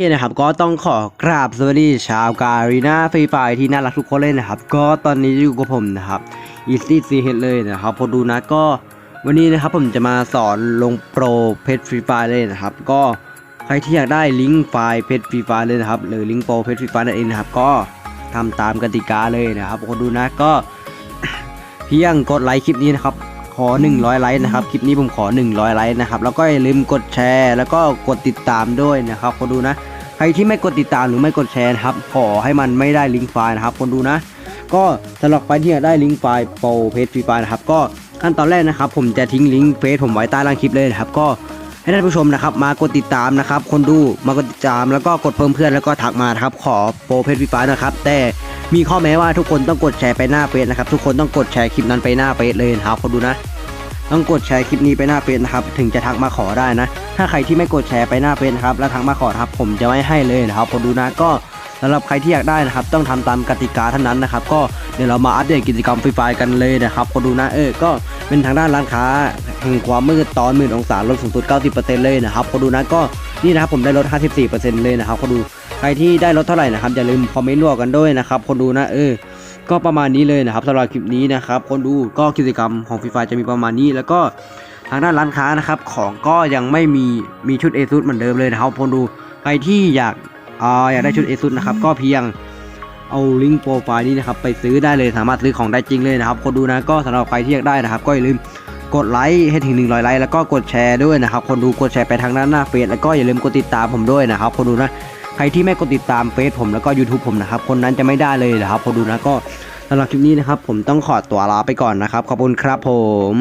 นี่นะครับก็ต้องขอกราบสวัสดีชาวการีนาฟรีไฟที่น่ารักทุกคนเลยนะครับ ก็ตอนนี้อยู่กับผมนะครับอีซี่ซีเฮดเลยนะครับพอดูนะก็วันนี้นะครับผมจะมาสอนลงโปรเพจฟรีไฟเลยนะครับ ก็ใครที่อยากได้ลิงก์ไฟล์เพจฟรีไฟเลยนะครับหรือลิงก์โปรเพจฟรีไฟนั่นเองนะครับก็ทำตามกติกาเลยนะครับพอดูนะก็เพียงกดไลค์คลิปนี้นะครับ อ 100 ไลค์นะครับ คลิปนี้ผมขอ 100 ไลค์นะครับ แล้วก็อย่าลืมกดแชร์ แล้วก็กดติดตามด้วยนะครับ คนดูนะ ใครที่ไม่กดติดตามหรือไม่กดแชร์นะครับ ขอให้มันไม่ได้ลิงก์ไฟล์นะครับ คนดูนะ ก็สำหรับใครที่อยากได้ลิงก์ไฟล์โปรเพจฟรีไฟล์นะครับ ก็ขั้นตอนแรกนะครับ ผมจะทิ้งลิงก์เฟซผมไว้ใต้ล่างคลิปเลยนะครับ ก็ ให้ท่านผู้ชมนะครับ มากดติดตามนะครับ คนดูมากดติดตามแล้วก็กดเพิ่มเพื่อนแล้วก็ทักมานะครับ ขอโปรเพจฟรีไฟล์นะครับ แต่มีข้อแม้ว่าทุกคนต้องกดแชร์ไปหน้าเฟซนะครับ ทุกคนต้องกดแชร์คลิปนั้นไปหน้าเฟซเลยนะครับคนดูนะ ต้องกดแชร์คลิปนี้ไปหน้าเฟซนะครับ ถึงจะทักมาขอได้นะ ถ้าใครที่ไม่กดแชร์ไปหน้าเฟซนะครับแล้วทักมาขอครับ ผมจะไม่ให้เลยนะครับ คนดูนะก็สำหรับใครที่อยากได้นะครับ ต้องทำตามกติกาเท่านั้นนะครับ ก็เดี๋ยวเรามาอัปเดตกิจกรรมฟรีไฟกันเลยนะครับ คนดูนะเออก็ เป็นทางด้านร้านค้าแห่งความมืดตอนหมื่นองศาลดสูงสุด 90%เลยนะครับคนดูนะก็นี่นะครับผมได้ลด 54%เลยนะครับคนดูใครที่ได้ลดเท่าไหร่นะครับอย่าลืมคอมเมนต์ร่วกันด้วยนะครับคนดูนะเออก็ประมาณนี้เลยนะครับสำหรับคลิปนี้นะครับคนดูก็กิจกรรมของฟรีไฟจะมีประมาณนี้ แล้วก็ทางด้านร้านค้านะครับของก็ยังไม่มีมีชุดเอซุเหมือนเดิมเลยนะครับคนดูใครที่อยากอ่าอยากได้ชุดเอซุนะครับก็เพียง เอาลิงก์โปรไฟล์นี้นะครับไปซื้อได้เลยสามารถซื้อของได้จริงเลยนะครับคนดูนะก็สำหรับใครที่อยากได้นะครับ ก็อย่าลืมกดไลค์ให้ถึง 100 ไลค์แล้วก็กดแชร์ด้วยนะครับ คนดูกดแชร์ไปทางด้านหน้าเฟซแล้วก็อย่าลืมกดติดตามผมด้วยนะครับ คนดูนะใครที่ไม่กดติดตามเฟซผมแล้วก็ YouTube ผมนะครับ คนนั้นจะไม่ได้เลยนะครับพอดูนะก็สำหรับคลิปนี้นะครับ ผมต้องขอตัวลาไปก่อนนะครับ ขอบคุณครับผม